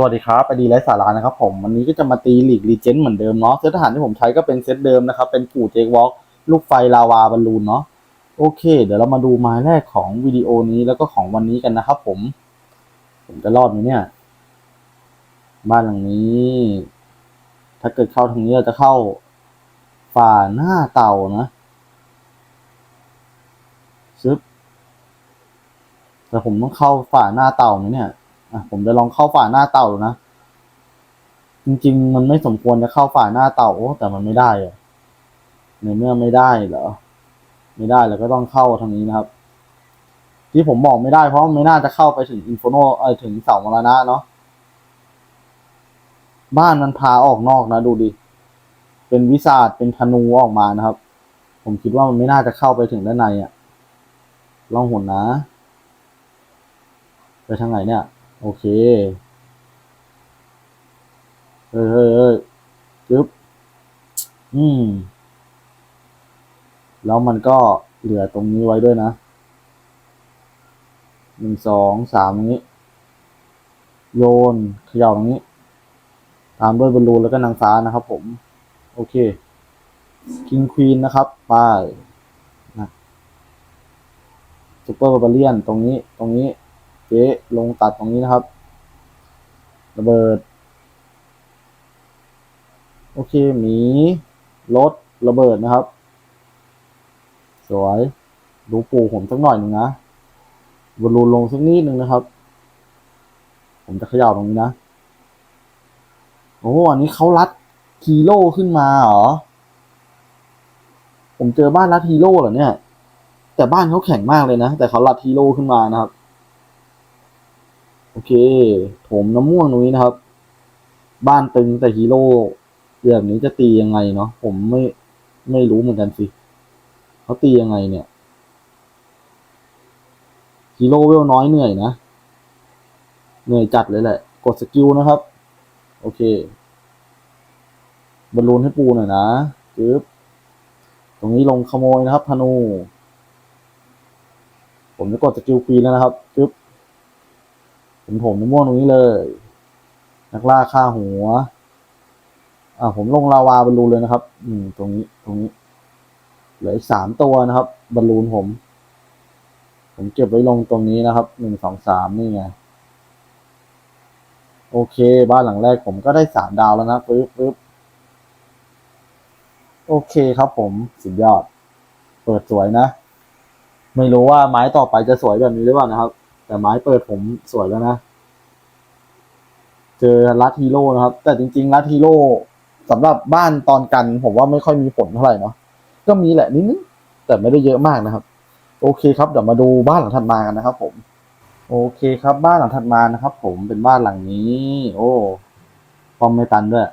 สวัสดีครับไปดีไร้สาระนะครับผมวันนี้ก็จะมาตีหลีกรีเจนเหมือนเดิมเนาะเซตทหารที่ผมใช้ก็เป็นเซตเดิมนะครับ เป็นกู่เจควอล์กลูกไฟลาวาบอลลูนเนาะโอเค เดี๋ยวเรามาดูไม้แรกของวิดีโอนี้แล้วก็ของวันนี้กันนะครับผม ผมจะรอดไหมเนี่ย บ้านหลังนี้ ถ้าเกิดเข้าทางนี้เราจะเข้าฝ่าหน้าเต่านะซึบแต่ผมต้องเข้าฝ่าหน้าเต่าไหมเนี่ย อะผมจะลองเข้าฝ่าหน้าเต่าดูนะ จริง ๆ มันไม่สมควรจะเข้าฝ่าหน้าเต่าโอ้แต่มันไม่ได้อะในเมื่อไม่ได้เหรอ ไม่ได้แล้วก็ต้องเข้าทางนี้นะครับ ที่ผมบอกไม่ได้เพราะไม่น่าจะเข้าไปถึงอินโฟโนเออถึงเสามรณะเนาะบ้านมันพาออกนอกนะดูดิ เป็นวิสาดเป็นธนูออกมานะครับ ผมคิดว่ามันไม่น่าจะเข้าไปถึงด้านในอะ่ะลองหุ่นนะ ไปทางไหนเนี่ย โอเค เฮ้ยเฮ้ยเฮ้ยจึ๊บอืม แล้วมันก็เหลือตรงนี้ไว้ด้วยนะ หนึ่งสองสามตรงนี้ โยนเขย่าตรงนี้ ตามด้วยบอลลูนแล้วก็นางฟ้านะครับผม โอเค คิงควีนนะครับ ไปนะซูเปอร์บาบาเลียนตรงนี้ ตรงนี้ เจ๊ลงตัดตรงนี้นะครับ ระเบิด โอเคหมีรถระเบิดนะครับ สวย ดูปูผมสักหน่อยหนึ่งนะบอลลูนลงสักนิดหนึ่งนะครับ ผมจะขย่าตรงนี้นะ โอ้อันนี้เขารัดฮีโร่ขึ้นมาเหรอ ผมเจอบ้านรัดฮีโร่เหรอเนี่ย แต่บ้านเขาแข็งมากเลยนะ แต่เขารัดฮีโร่ขึ้นมานะครับ อเค ถมน้ำม่วงตรงนี้นะครับ บ้านตึงแต่ฮีโร่แบบนี้จะตียังไงเนาะผมไม่ไม่รู้เหมือนกันสิเขาตียังไงเนี่ยฮีโร่เวลน้อยเหนื่อยนะเหนื่อยจัดเลยแหละ กดสกิลนะครับ โอเคบอลลูนให้ปูหน่อยนะจึ๊บตรงนี้ลงขโมยนะครับธนู ผมจะกดสกิลฟรีแล้วนะครับจึ๊บ ผมถมน้ำม่วงตรงนี้เลย นักล่าฆ่าหัว อ่าผมลงลาวาบอลลูนเลยนะครับ อืม ตรงนี้ ตรงนี้ เหลืออีกสามตัวนะครับบอลลูนผม ผมเก็บไว้ลงตรงนี้นะครับ หนึ่งสองสามนี่ไง โอเค บ้านหลังแรกผมก็ได้สามดาวแล้วนะปึ๊บปึ๊บโอเคครับผม สุดยอด เปิดสวยนะ ไม่รู้ว่าไม้ต่อไปจะสวยแบบนี้หรือเปล่านะครับ แต่ไม้เปิดผมสวยแล้วนะ เจอลัดฮีโร่นะครับ แต่จริงๆลัดฮีโร่สำหรับบ้านตอนกัน ผมว่าไม่ค่อยมีผลเท่าไหร่เนาะก็มีแหละนิดนึงแต่ไม่ได้เยอะมากนะครับ โอเคครับเดี๋ยวมาดูบ้านหลังถัดมากันนะครับ ผม โอเคครับ บ้านหลังถัดมานะครับ ผมเป็นบ้านหลังนี้ โอ้พอมไม่ตันด้วย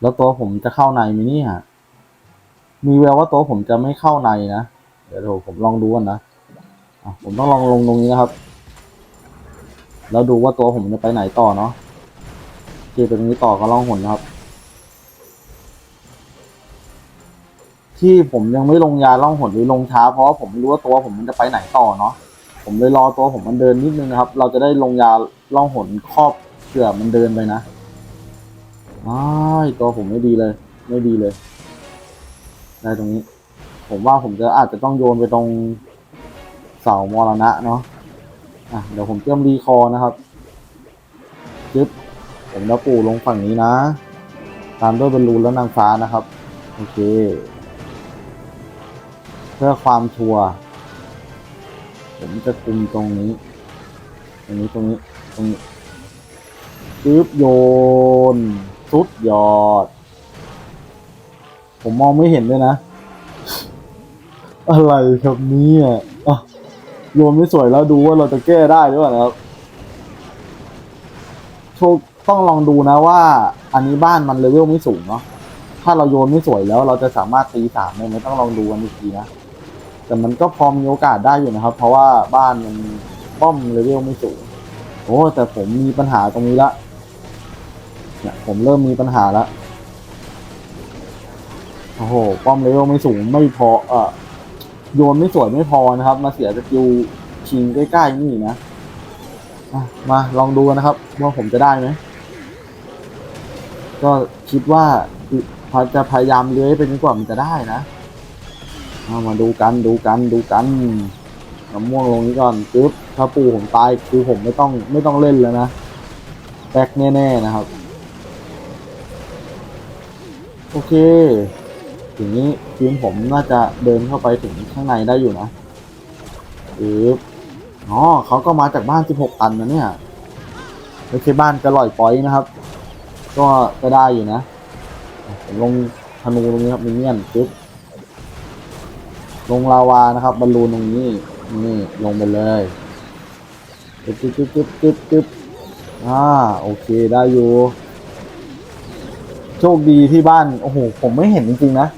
แล้วตัวผมจะเข้าในไหมนี่ยมีแววว่าตัวผมจะไม่เข้าในนะเดี๋ยวผมลองดูกันนะ ผมต้องลองลงตรงนี้นะครับ แล้วดูว่าตัวผมจะไปไหนต่อเนาะโอเคไปตรงนี้ต่อก็ล่องหนนะครับ ที่ผมยังไม่ลงยาล่องหนหรือลงช้า เพราะว่าผมไม่รู้ว่าตัวผมมันจะไปไหนต่อเนาะผมเลยรอตัวผมมันเดินนิดนึงนะครับ เราจะได้ลงยาล่องหนครอบเผื่อมันเดินไปนะว้ายตัวผมไม่ดีเลย ไม่ดีเลยได้ตรงนี้ ผมว่าผมจะอาจจะต้องโยนไปตรง เสามรณะเนาะอะเดี๋ยวผมเตรียมรีคอร์นะครับจึ๊บผมจะปู่ลงฝั่งนี้นะ ตามด้วยบอลลูนแล้วนางฟ้านะครับ โอเค เพื่อความชัวร์ผมจะคุมตรงนี้ ตรงนี้ตรงนี้ตรงนี้จึ๊บโยนสุดยอด ผมมองไม่เห็นด้วยนะ อะไรครับเนี่ย อะโยนไม่สวยแล้วดูว่าเราจะแก้ได้หรือเปล่านะครับโชคต้องลองดูนะว่า อันนี้บ้านมันเลเวลไม่สูงเนาะถ้าเราโยนไม่สวยแล้วเราจะสามารถตีสามได้ไหมต้องลองดูกันอีกทีนะแต่มันก็พอมีโอกาสได้อยู่นะครับ เพราะว่าบ้านมันป้อมเลเวลไม่สูงโอ้แต่ผมมีปัญหาตรงนี้ละเนี่ยผมเริ่มมีปัญหาละโอ้โหป้อมเลเวลไม่สูงไม่พอเออ โยนไม่สวยไม่พอนะครับ มาเสียสกิลชิงใกล้ๆนี่นะมาลองดูนะครับ ว่าผมจะได้ไหมก็คิดว่าพอจะพยายามเลื้อยไปจนกว่ามันจะได้นะเอามาดูกันดูกันดูกันน้ำม่วงลงนี้ก่อนปึ๊บถ้าปูผมตายคือผมไม่ต้องไม่ต้องเล่นแล้วนะแบกแน่ ๆ นะครับ โอเค ทีนี้ทีมผมน่าจะเดินเข้าไปถึงข้างในได้อยู่นะปึ๊บอ๋อเขาก็มาจากบ้าน 16ตันนะเนี่ยไม่ใช่บ้านกระลอยปอยนะครับ ก็ก็ได้อยู่นะลงธนูตรงนี้ครับมินเนี่ยนปึ๊บลงลาวานะครับบอลลูนตรงนี้นี่ลงไปเลยปึ๊บปึ๊บปึ๊บปึ๊บปึ๊บปึ๊บอ่าโอเคได้อยู่ โชคดีที่บ้าน โอ้โห ผมไม่เห็นจริงๆนะ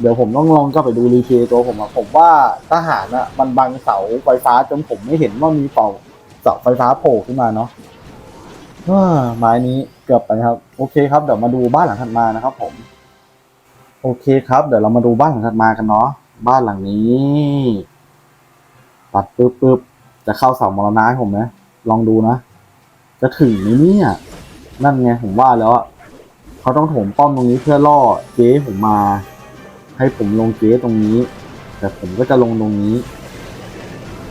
เดี๋ยวผมต้องลองก็ไปดูรีเพย์ตัวผมอะผมว่าทหารอะมันบังเสาไฟฟ้าจนผมไม่เห็นว่ามีเสาเสาไฟฟ้าโผล่ขึ้นมาเนาะอ่าไม้นี้เกือบไปครับ โอเคครับเดี๋ยวมาดูบ้านหลังถัดมานะครับ ผม โอเคครับ เดี๋ยวเรามาดูบ้านหลังถัดมากันเนาะบ้านหลังนี้ตัดปึ๊บปึ๊บจะเข้าเสามรณะให้ผมไหมลองดูนะจะถึงไหมเนี่ยนั่นไงผมว่าแล้วอะเขาต้องถมป้อมตรงนี้เพื่อล่อเจ๊ผมมา ให้ผมลงเจ๊ตรงนี้ แต่ผมก็จะลงตรงนี้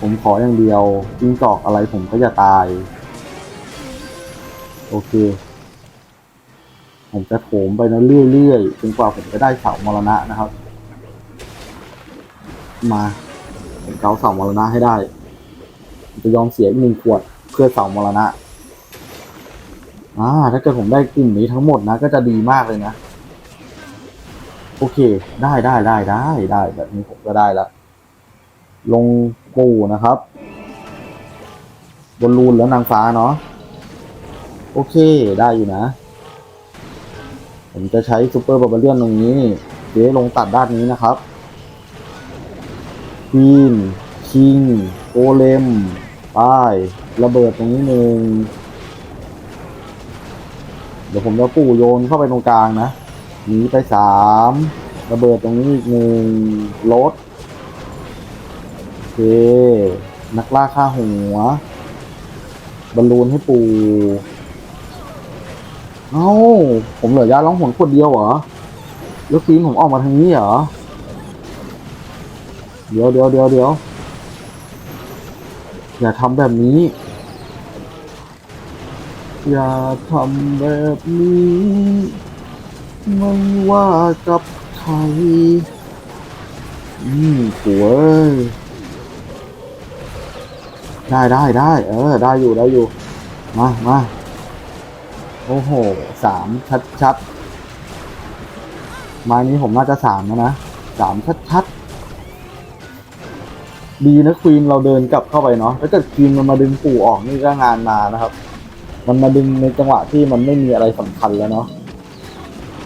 ผมขออย่างเดียวจิ้งจอกอะไรผมก็จะตาย โอเค ผมจะโถมไปนะเรื่อยๆจนกว่าผมจะได้เสามรณะนะครับ มาผมเกาเสามรณะให้ได้จะยอมเสียอีกหนึ่งขวดเพื่อเสามรณะอ่าถ้าเกิดผมได้กลุ่มนี้ทั้งหมดนะ ก็จะดีมากเลยนะ โอเค ได้ได้ได้ได้ได้แบบนี้ผมก็ได้แล้วลงปูนะครับ บนรูนแล้วนางฟ้าเนาะโอเคได้อยู่นะ ผมจะใช้ซูเปอร์บาร์เบียนตรงนี้เจ๊ลงตัดด้านนี้นะครับควีนคิงโกเลมป้ายระเบิดตรงนี้หนึ่งเดี๋ยวผมจะปู่โยนเข้าไปตรงกลางนะ หนีไปสามระเบิดตรงนี้อีกหนึ่งรถโอเค นักล่าฆ่าหัว บอลลูนให้ปู เอ้า ผมเหลือยาร้องหนขวดเดียวเหรอแล้วฟิล์มผมออกมาทางนี้เหรอ เดี๋ยวเดี๋ยวเดี๋ยวเดี๋ยวอย่าทำแบบนี้ อย่าทำแบบนี้ ไม่ว่ากับใคร อืมสวยได้ได้ได้เออ ได้อยู่ได้อยู่ มามาโอ้โหสามชัดชัดไม้นี้ผมน่าจะสามแล้วนะสามชัดชัดดีนะควีนเราเดินกลับเข้าไปเนาะถ้าเกิดควีนมันมาดึงปู่ออกนี่ก็งานมานะครับ มันมาดึงในจังหวะที่มันไม่มีอะไรสำคัญแล้วเนาะ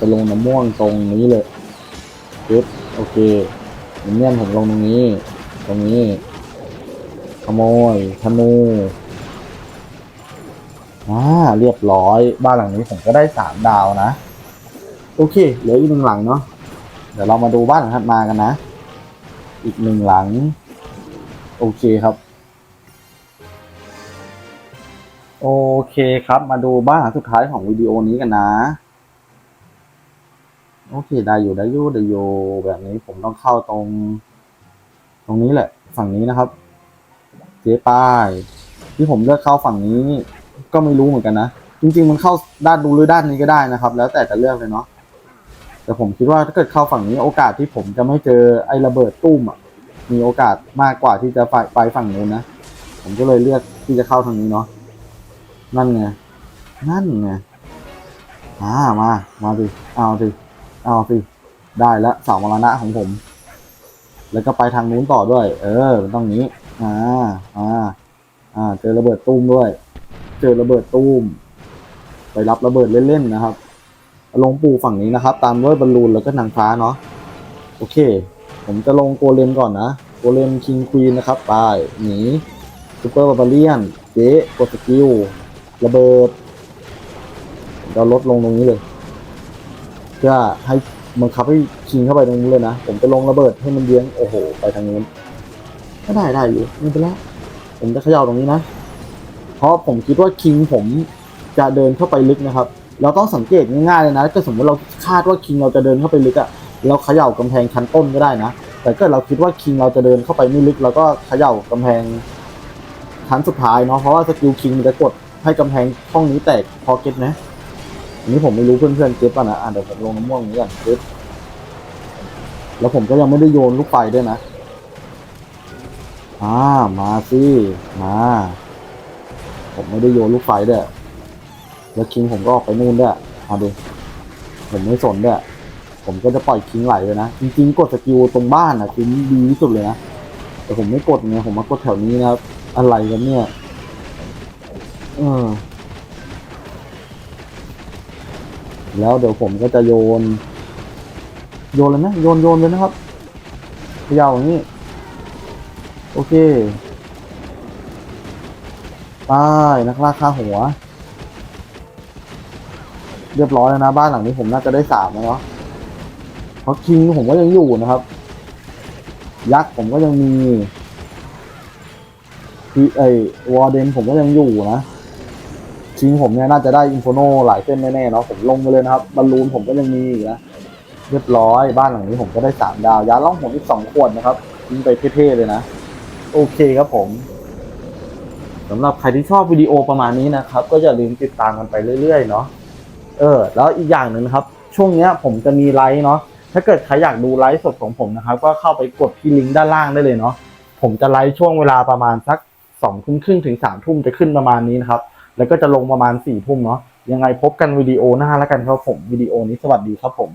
จะลงน้ำม่วงตรงนี้เลยปึ๊บโอเคน้ำเงี้ยนผมลงตรงนี้ ตรงนี้ ขโมยธนูอ่าเรียบร้อย บ้านหลังนี้ผมก็ได้สามดาวนะ โอเค เหลืออีกหนึ่งหลังเนาะเดี๋ยวเรามาดูบ้านหลังถัดมากันนะ อีกหนึ่งหลัง โอเคครับ โอเคครับ มาดูบ้านหลังสุดท้ายของวิดีโอนี้กันนะ โอเค ได้อยู่ได้อยู่ได้อยู่แบบนี้ผมต้องเข้าตรง ตรงนี้แหละ ฝั่งนี้นะครับเจ๊ป้าย ที่ผมเลือกเข้าฝั่งนี้ ก็ไม่รู้เหมือนกันนะจริง ๆ มันเข้าด้านดูหรือด้านนี้ก็ได้นะครับ แล้วแต่จะเลือกเลยเนาะแต่ผมคิดว่าถ้าเกิดเข้าฝั่งนี้โอกาสที่ผมจะไม่เจอไอ้ระเบิดตุ้มอะมีโอกาสมากกว่าที่จะไปไปฝั่งนู้นนะผมก็เลยเลือกที่จะเข้าทางนี้เนาะนั่นไงนั่นไงอ่ามามาสิเอาสิ เอาสิ ได้แล้วเสามรณะของผม แล้วก็ไปทางนู้นต่อด้วย เออ มันต้องนี้ อ่า อ่า อ่า เจอระเบิดตุ้มด้วย เจอระเบิดตุ้ม ไปรับระเบิดเล่นๆนะครับ ลงปูฝั่งนี้นะครับ ตามด้วยบอลลูนแล้วก็นางฟ้าเนาะ โอเค ผมจะลงโกเลมก่อนนะ โกเลมคิงควีนนะครับ ไป หนีซูเปอร์บาบาเลียน เจ๊กดสกิล ระเบิดเราลดลงตรงนี้เลย พื่อให้บังคับให้ชิงเข้าไปตรงนี้เลยนะ ผมจะลงระเบิดให้มันเลี้ยงโอ้โห ไปทางนู้นก็ได้ได้อยู่ไม่เป็นไรผมจะเขย่าตรงนี้นะ เพราะผมคิดว่าคิงผมจะเดินเข้าไปลึกนะครับ เราต้องสังเกตง่ายๆเลยนะก็สมมติเราคาดว่าคิงเราจะเดินเข้าไปลึกอะเราเขย่ากำแพงชั้นต้นก็ได้นะ แต่ถ้าเราคิดว่าคิงเราจะเดินเข้าไปไม่ลึกเราก็เขย่ากำแพงชั้นสุดท้ายเนาะเพราะว่าสกิลคิงจะกดให้กำแพงห้องนี้แตกพอเก็ตไหม นนี้ผมไม่รู้เพื่อนๆเก็ตป่ะนะอะเดี๋ยวผมลงน้ำม่วงนี้ก่อนเก็ตแล้วผมก็ยังไม่ได้โยนลูกไฟด้วยนะอ่ามาสิมา ผมไม่ได้โยนลูกไฟด้วยแล้วคิงผมก็ออกไปนู่นด้วยเอาดิผมไม่สนด้วยผมก็จะปล่อยคิงไหลไปนะจริงๆกดสกิลตรงบ้านอะคือดีที่สุดเลยนะแต่ผมไม่กดไงผมมากดแถวนี้นะครับอะไรกันเนี่ย เออ แล้วเดี๋ยวผมก็จะโยน โยนเลยนะโยนโยนเลยนะครับยาวอย่างนี้ โอเคไป้ายนักล่าค่าหัว เรียบร้อยแล้วนะบ้านหลังนี้ผมน่าจะได้สามแล้วเนาะเพราะคิงผมก็ยังอยู่นะครับ ยักษ์ผมก็ยังมีที่ไอวอร์เดนผมก็ยังอยู่นะ คิงผมเนี่ยน่าจะได้อินโฟโนหลายเส้นแน่ๆเนาะผมลงไปเลยนะครับบอลลูนผมก็ยังมีนะเรียบร้อยบ้านหลังนี้ผมก็ได้สามดาวยาล่องผมอีกสองขวดนะครับยิงไปเท่ๆเลยนะ โอเคครับผมสำหรับใครที่ชอบวิดีโอประมาณนี้นะครับ ก็อย่าลืมติดตามกันไปเรื่อยๆเนาะเออ แล้วอีกอย่างหนึ่งนะครับ ช่วงเนี้ยผมจะมีไลฟ์เนาะถ้าเกิดใครอยากดูไลฟ์สดของผมนะครับ ก็เข้าไปกดที่ลิงก์ด้านล่างได้เลยเนาะผมจะไลฟ์ช่วงเวลาประมาณสักสองทุ่มครึ่งถึงสามทุ่มจะขึ้นประมาณนี้นะครับ แล้วก็จะลงประมาณสี่ทุ่มเนาะยังไงพบกันวิดีโอหน้าแล้วกันครับผมวิดีโอนี้สวัสดีครับผม